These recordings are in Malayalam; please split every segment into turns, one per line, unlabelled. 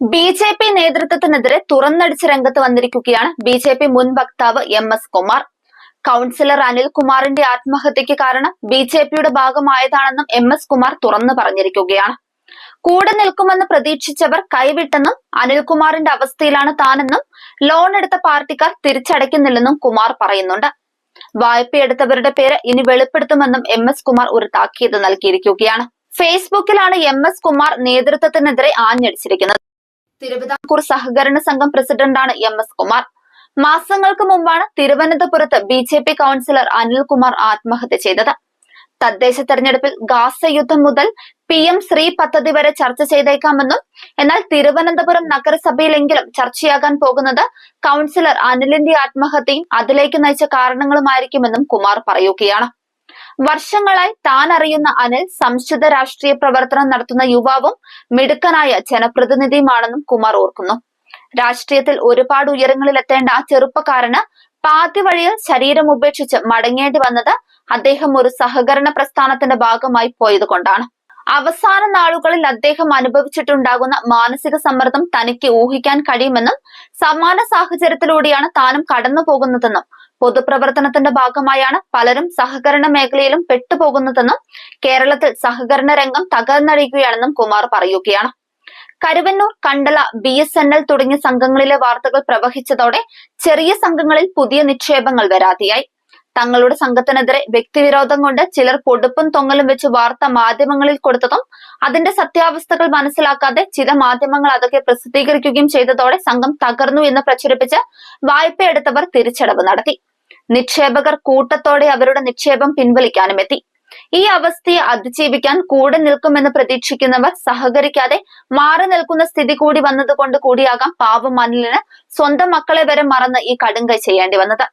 ബി ജെ പി നേതൃത്വത്തിനെതിരെ തുറന്നടിച്ച് രംഗത്ത് വന്നിരിക്കുകയാണ് ബി ജെ പി മുൻ വക്താവ് എം എസ് കുമാർ. കൗൺസിലർ അനിൽകുമാറിന്റെ ആത്മഹത്യക്ക് കാരണം ബി ജെ പിയുടെ ഭാഗമായതാണെന്നും എം എസ് കുമാർ തുറന്നു പറഞ്ഞിരിക്കുകയാണ്. കൂടെ നിൽക്കുമെന്ന് പ്രതീക്ഷിച്ചവർ കൈവിട്ടെന്നും അനിൽകുമാറിന്റെ അവസ്ഥയിലാണ് താനെന്നും ലോൺ എടുത്ത പാർട്ടിക്കാർ തിരിച്ചടയ്ക്കുന്നില്ലെന്നും കുമാർ പറയുന്നുണ്ട്. വായ്പയെടുത്തവരുടെ പേര് ഇനി വെളിപ്പെടുത്തുമെന്നും എം എസ് കുമാർ ഒരു താക്കീത് നൽകിയിരിക്കുകയാണ്. ഫേസ്ബുക്കിലാണ് എം എസ് കുമാർ നേതൃത്വത്തിനെതിരെ ആഞ്ഞടിച്ചിരിക്കുന്നത്. തിരുവിതാംകൂർ സഹകരണ സംഘം പ്രസിഡന്റാണ് എം എസ് കുമാർ. മാസങ്ങൾക്ക് മുമ്പാണ് തിരുവനന്തപുരത്ത് B J P councillor Anilkumar ആത്മഹത്യ ചെയ്തത്. തദ്ദേശ തെരഞ്ഞെടുപ്പിൽ ഗാസ യുദ്ധം മുതൽ പി എം ശ്രീ പദ്ധതി വരെ ചർച്ച ചെയ്തേക്കാമെന്നും എന്നാൽ തിരുവനന്തപുരം നഗരസഭയിലെങ്കിലും ചർച്ചയാകാൻ പോകുന്നത് കൗൺസിലർ അനിലിന്റെ ആത്മഹത്യയും അതിലേക്ക് നയിച്ച കാരണങ്ങളുമായിരിക്കുമെന്നും കുമാർ പറയുകയാണ്. വർഷങ്ങളായി താൻ അറിയുന്ന അനിൽ സംശുദ്ധ രാഷ്ട്രീയ പ്രവർത്തനം നടത്തുന്ന യുവാവും മിടുക്കനായ ജനപ്രതിനിധിയുമാണെന്നും കുമാർ ഓർക്കുന്നു. രാഷ്ട്രീയത്തിൽ ഒരുപാട് ഉയരങ്ങളിലെത്തേണ്ട ആ ചെറുപ്പക്കാരന് പാതി വഴിയിൽ ശരീരം ഉപേക്ഷിച്ച് മടങ്ങേണ്ടി വന്നത് അദ്ദേഹം ഒരു സഹകരണ പ്രസ്ഥാനത്തിന്റെ ഭാഗമായി പോയതുകൊണ്ടാണ്. അവസാന നാളുകളിൽ അദ്ദേഹം അനുഭവിച്ചിട്ടുണ്ടാകുന്ന മാനസിക സമ്മർദ്ദം തനിക്ക് ഊഹിക്കാൻ കഴിയുമെന്നും സമാന സാഹചര്യത്തിലൂടെയാണ് താനും കടന്നു പോകുന്നതെന്നും പൊതുപ്രവർത്തനത്തിന്റെ ഭാഗമായാണ് പലരും സഹകരണ മേഖലയിലും പെട്ടുപോകുന്നതെന്നും കേരളത്തിൽ സഹകരണ രംഗം തകർന്നടിയുകയാണെന്നും കുമാർ പറയുകയാണ്. Karuvannur Kandala B S N L തുടങ്ങിയ സംഘങ്ങളിലെ വാർത്തകൾ പ്രവഹിച്ചതോടെ ചെറിയ സംഘങ്ങളിൽ പുതിയ നിക്ഷേപങ്ങൾ വരാതെയായി തങ്ങളുടെ സംഘത്തിനെതിരെ വ്യക്തിവിരോധം കൊണ്ട് ചിലർ പൊടുപ്പും തൊങ്ങലും വെച്ച് വാർത്ത മാധ്യമങ്ങളിൽ കൊടുത്തതും അതിന്റെ സത്യാവസ്ഥകൾ മനസ്സിലാക്കാതെ ചില മാധ്യമങ്ങൾ അതൊക്കെ പ്രസിദ്ധീകരിക്കുകയും ചെയ്തതോടെ സംഘം തകർന്നു എന്ന് പ്രചരിപ്പിച്ച് വായ്പയെടുത്തവർ തിരിച്ചടവ് നടത്തി. നിക്ഷേപകർ കൂട്ടത്തോടെ അവരുടെ നിക്ഷേപം പിൻവലിക്കാനും എത്തി. ഈ അവസ്ഥയെ അതിജീവിക്കാൻ കൂടെ നിൽക്കുമെന്ന് പ്രതീക്ഷിക്കുന്നവർ സഹകരിക്കാതെ മാറി നിൽക്കുന്ന സ്ഥിതി കൂടി വന്നതുകൊണ്ട് കൂടിയാകാം പാവം മനിലിന് സ്വന്തം മക്കളെ വരെ മറന്ന് ഈ കടുങ്കൈ ചെയ്യേണ്ടി വന്നത്.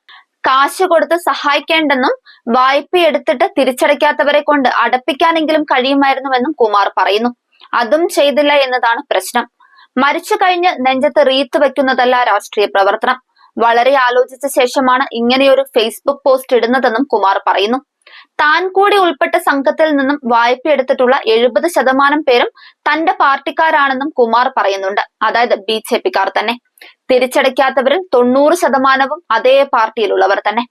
കാശ് കൊടുത്ത് സഹായിക്കേണ്ടെന്നും വായ്പ എടുത്തിട്ട് തിരിച്ചടയ്ക്കാത്തവരെ കൊണ്ട് അടപ്പിക്കാനെങ്കിലും കഴിയുമായിരുന്നുവെന്നും കുമാർ പറയുന്നു. അതും ചെയ്തില്ല എന്നതാണ് പ്രശ്നം. മരിച്ചു കഴിഞ്ഞ് നെഞ്ചത്ത് റീത്ത് വെക്കുന്നതല്ല രാഷ്ട്രീയ പ്രവർത്തനം. വളരെ ആലോചിച്ച ശേഷമാണ് ഇങ്ങനെയൊരു ഫേസ്ബുക്ക് പോസ്റ്റ് ഇടുന്നതെന്നും കുമാർ പറയുന്നു. താൻ കൂടി ഉൾപ്പെട്ട സംഘത്തിൽ നിന്നും വായ്പ എടുത്തിട്ടുള്ള എഴുപത് ശതമാനം പേരും തന്റെ പാർട്ടിക്കാരാണെന്നും കുമാർ പറയുന്നുണ്ട്. അതായത് ബി ജെ പിക്കാർ തന്നെ. തിരിച്ചടയ്ക്കാത്തവരിൽ തൊണ്ണൂറ് ശതമാനവും അതേ പാർട്ടിയിലുള്ളവർ തന്നെ.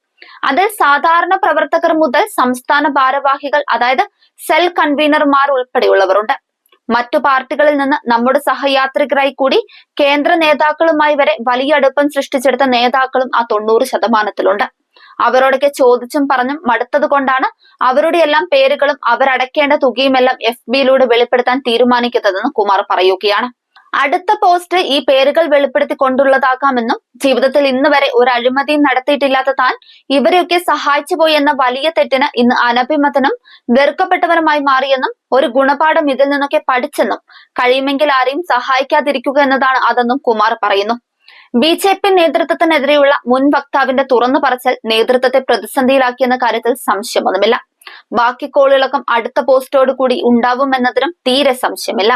അതിൽ സാധാരണ പ്രവർത്തകർ മുതൽ സംസ്ഥാന ഭാരവാഹികൾ അതായത് സെൽ കൺവീനർമാർ ഉൾപ്പെടെയുള്ളവരുണ്ട്. മറ്റു പാർട്ടികളിൽ നിന്ന് നമ്മുടെ സഹയാത്രികരായി കൂടി കേന്ദ്ര നേതാക്കളുമായി വരെ വലിയ അടുപ്പം സൃഷ്ടിച്ചെടുത്ത നേതാക്കളും ആ തൊണ്ണൂറ് ശതമാനത്തിലുണ്ട്. അവരോടൊക്കെ ചോദിച്ചും പറഞ്ഞും മടുത്തത് കൊണ്ടാണ് അവരുടെ എല്ലാം പേരുകളും അവരടയ്ക്കേണ്ട തുകയുമെല്ലാം എഫ് ബിയിലൂടെ വെളിപ്പെടുത്താൻ തീരുമാനിക്കുന്നതെന്ന് കുമാർ പറയുകയാണ്. അടുത്ത പോസ്റ്റ് ഈ പേരുകൾ വെളിപ്പെടുത്തി കൊണ്ടുള്ളതാകാമെന്നും ജീവിതത്തിൽ ഇന്ന് വരെ ഒരു അഴിമതിയും നടത്തിയിട്ടില്ലാത്ത താൻ ഇവരെയൊക്കെ സഹായിച്ചു പോയി എന്ന വലിയ തെറ്റിന് ഇന്ന് അനഭിമതനും വെറുക്കപ്പെട്ടവനുമായി മാറിയെന്നും ഒരു ഗുണപാഠം ഇതിൽ നിന്നൊക്കെ പഠിച്ചെന്നും കഴിയുമെങ്കിൽ ആരെയും സഹായിക്കാതിരിക്കുക എന്നതാണ് അതെന്നും കുമാർ പറയുന്നു. ബി ജെ പി നേതൃത്വത്തിനെതിരെയുള്ള മുൻ വക്താവിന്റെ തുറന്നു പറച്ചൽ നേതൃത്വത്തെ പ്രതിസന്ധിയിലാക്കിയെന്ന കാര്യത്തിൽ സംശയമൊന്നുമില്ല. ബാക്കി കോളിളക്കം അടുത്ത പോസ്റ്റോട് കൂടി ഉണ്ടാവുമെന്നതിനും തീരെ സംശയമില്ല.